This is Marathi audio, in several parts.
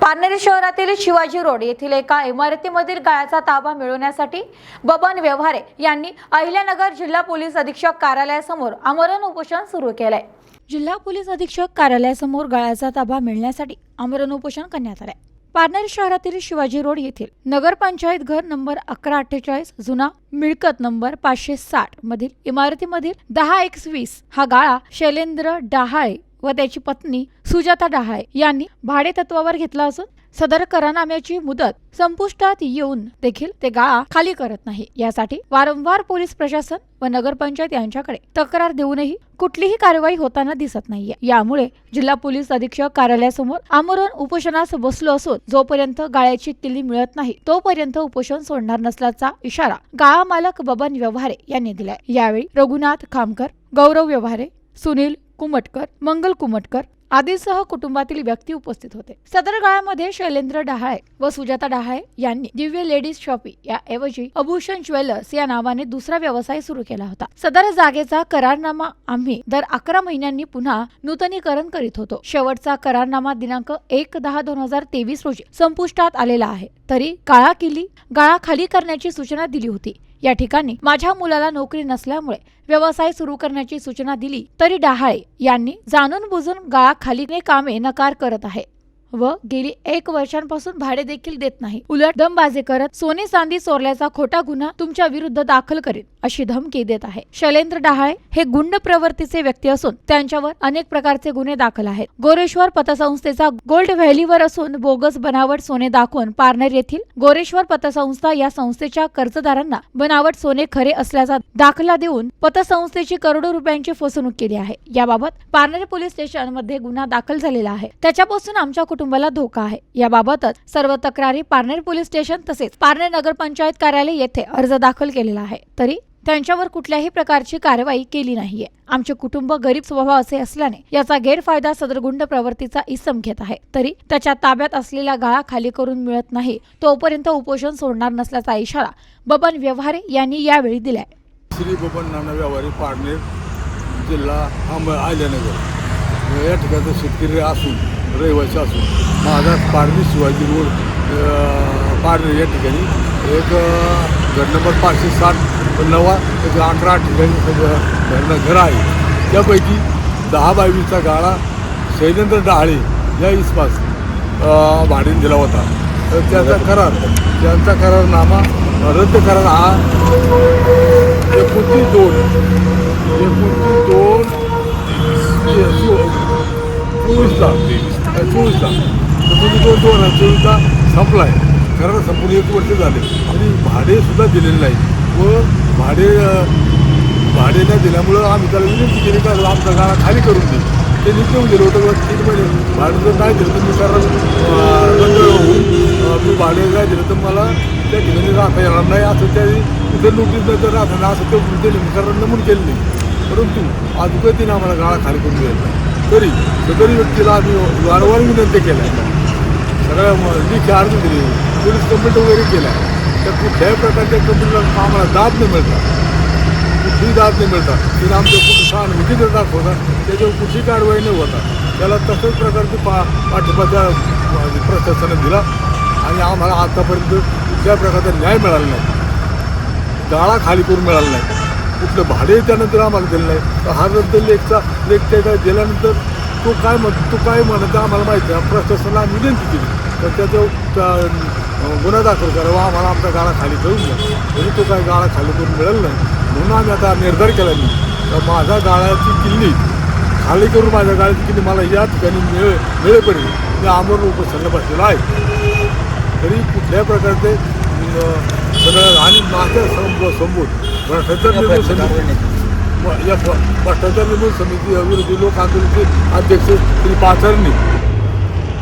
पारनेर शहरातील शिवाजी रोड येथील एका इमारतीमधील गाळ्याचा ताबा मिळवण्यासाठी बबन व्यवहारे यांनी अहिल्यानगर जिल्हा पोलीस अधीक्षक कार्यालयासमोर आमरण उपोषण सुरू केलंय. जिल्हा पोलीस अधीक्षक कार्यालयासमोर गाळ्याचा ताबा मिळण्यासाठी आमरण उपोषण करण्यात आलंय. पारनेर शहरातील शिवाजी रोड येथील नगरपंचायत घर नंबर अकरा अठ्ठेचाळीस जुना मिळकत नंबर पाचशे साठ मधील इमारतीमधील दहा एकवीस हा गाळा शैलेंद्र डहाळे व त्याची पत्नी सुजाता डहाळे यांनी भाडे तत्वावर घेतला असून सदर करारनाम्याची मुदत संपुष्टात येऊन देखील ते गाळा खाली करत नाही. यासाठी वारंवार पोलीस प्रशासन व नगरपंचायत यांच्याकडे तक्रार देऊनही कुठलीही कारवाई होताना दिसत नाहीये. यामुळे जिल्हा पोलीस अधीक्षक कार्यालयासमोर आमरण उपोषणास बसलो असून जोपर्यंत गाळ्याची किल्ली मिळत नाही तोपर्यंत उपोषण सोडणार नसल्याचा इशारा गाळा मालक बबन व्यवहारे यांनी दिलाय. यावेळी रघुनाथ खामकर गौरव व्यवहारे सुनील कुमटकर मंगल कुमटकर आदींसह कुटुंबातील व्यक्ती उपस्थित होते. सदर गाळ्यामध्ये शैलेंद्र डहाळे व सुजाता डहाळे यांनी दिव्य लेडीज शॉपी या ऐवजी अभूषण ज्वेलर्स या नावाने दुसरा व्यवसाय सुरू केला होता. सदर जागेचा करारनामा आम्ही दर अकरा महिन्यांनी पुन्हा नूतनीकरण करीत होतो. शेवटचा करारनामा दिनांक एक दहा दोन हजार तेवीस रोजी संपुष्टात आलेला आहे. तरी काळा किल्ली गाळा खाली करण्याची सूचना दिली होती. या ठिकाणी माझ्या मुलाला नोकरी नसल्यामुळे व्यवसाय सुरू करण्याची सूचना दिली तरी डहाळे यांनी जाणून बुजून गाळाखालीने कामे नकार करत आहे. व गेली एक वर्षांपासून भाडे देखील देत नाही. उलट दमबाजी करत सोने चांदी चोरल्याचा खोटा गुन्हा तुमच्या विरुद्ध दाखल करेल अशी धमकी देत आहे. शैलेंद्र डहाळे हे गुंड प्रवृत्तीचे व्यक्ती असून त्यांच्यावर अनेक प्रकारचे गुन्हे दाखल आहेत. गोरेश्वर पतसंस्थेचा गोल्ड व्हॅलीवर असून बोगस बनावट सोने दाखवून पारनेर येथील गोरेश्वर पतसंस्था या संस्थेच्या कर्जदारांना बनावट सोने खरे असल्याचा दाखला देऊन पतसंस्थेची करोडो रुपयांची फसवणूक केली आहे. याबाबत पारनेर पोलीस स्टेशनमध्ये गुन्हा दाखल झालेला आहे. त्याच्यापासून आमच्या कुटुंबाला धोका आहे. याबाबतच सर्व तक्रारी पारनेर पोलीस स्टेशन तसेच पारनेर नगरपंचायत कार्यालय येथे अर्ज दाखल केलेला आहे. तरी त्यांच्यावर कुठल्याही प्रकारची कारवाई केली नाहीये. आमचे कुटुंब गरीब स्वभाव असे असल्याने याचा गैरफायदा सदरगुंड प्रवृत्तीचा इसम घेत आहे. तरी त्याच्या ताब्यात असलेला गाळा खाली करून मिळत नाही तोपर्यंत उपोषण सोडणार नसल्याचा इशारा बबन व्यवहारे यांनी यावेळी दिलाय. श्री बबन नाना व्यवहारे पारनेर जिल्हा आयल्यानगर. या ठिकाणचा शेतकरी असून रहिवासी असून. माझा पारनेर शिवाजी रोड अ, या ठिकाणी. एक घर नंबर पाचशे साठ नवा एक अकरा ठिकाणी घरनं घर आहे. त्यापैकी दहा बावीसचा गाळा शैलेंद्र डहाळे या इस्पास भाडीने भाड्याने दिला होता. तर त्याचा करार त्यांचा करारनामा रद्द करार हा एकोणतीस दोन एकोणतीस दोन ते चो- चोवीसला चोवीसला. एकोणतीस दोन दोन हजार चोवीसला संपला आहे कारण संपूर्ण एक वर्ष झाले. आणि भाडेसुद्धा दिलेलं नाही व भाडे भाडे न दिल्यामुळं आम्ही त्याला विनंती केली का आमचा गाळा खाली करून दे. ते निघून गेलं होतं. व तीन महिने भाडं जर नाही दिलं तर मी कारण बंद होऊन मी भाडे नाही दिलं तर मला त्या ठिकाणी राहता येणार नाही. असं त्या इतर नोटीस जर राहता नाही असं ते दिले कारण नमून केलं नाही. परंतु अजूनही तिने आम्हाला गाळा खाली करून दिला नाही. तरी सदरी व्यक्तीला आम्ही वारंवार विनंती केल्या. सगळ्या जी चार्ज दिली पोलीस कंप्लेंट वगैरे केल्या. तर कुठल्याही प्रकारच्या कंपनीला आम्हाला दाद नाही मिळतात कुठलीही दाद नाही मिळतात तिला आमच्या कुठं सहानुभूती जर दाखवतात त्याच्यावर कुठली कारवाई नाही होतात त्याला तशाच प्रकारची पा पाठिंबाच्या प्रशासनाने दिला. आणि आम्हाला आतापर्यंत कुठल्या प्रकारचा न्याय मिळाला नाही. गाळा खाली करून मिळाला नाही. कुठलं भाडे त्यानंतर आम्हाला दिलं नाही. तर हा रद्द लेखचा लेख त्याच्या दिल्यानंतर तो काय म्हण तो काय म्हणत आम्हाला माहिती आहे प्रशासनाला आम्ही विनंती केली. तर त्याचं त्या- गुन्हा दाखल करावा आम्हाला आमचा गाळा खाली करून द्या. तरी तो काय गाळा खाली करून मिळेल नाही. म्हणून आम्ही आता निर्धार केला मी. तर माझ्या गाळ्याची किल्ली खाली करून माझ्या गाळ्याची किल्ली मला या ठिकाणी मिळ मिळेपर्यंत मी आमरण उपोषणाला बसलेला आहे. तरी कुठल्याही प्रकारचे आणि माझ्या व- या भ्रष्टाचार समिती विरोधी लोक आंदोलनाचे अध्यक्ष श्री पाचारणी.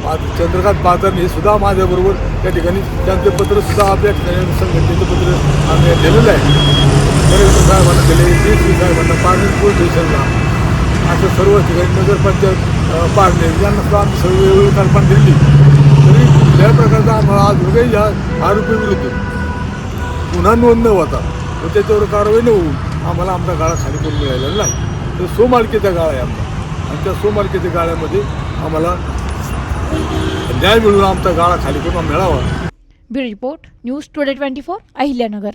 आज चंद्रकांत पाचारणी हे सुद्धा माझ्याबरोबर त्या ठिकाणी त्यांचे पत्र सुद्धा आपल्या संघटनेचं पत्र आम्ही दिलेलं आहे. कलेक्टर साहेबांना दिले डी सी साहेबांना पारनेर पोलीस स्टेशनला. असं सर्व ठिकाणी नगरपंचायत पारनेर यांना सुद्धा आम्ही सर्व वेगवेगळी कल्पना दिली. तरी कुठल्याही प्रकारचा आम्हाला आज या आरोपीविरुद्ध गुन्हा नोंद न होता. व त्याच्यावर कारवाई न होऊन आम्हाला आमचा गाळा खाली करून मिळालेला नाही. तर सोमालकीचा गाळा आहे आमचा. आणि त्या सोमालकीच्या गाळ्यामध्ये आम्हाला न्याय मिळून आमचा गाळा खाली करून मिळावा. Bureau report news today twenty four Ahilyanagar.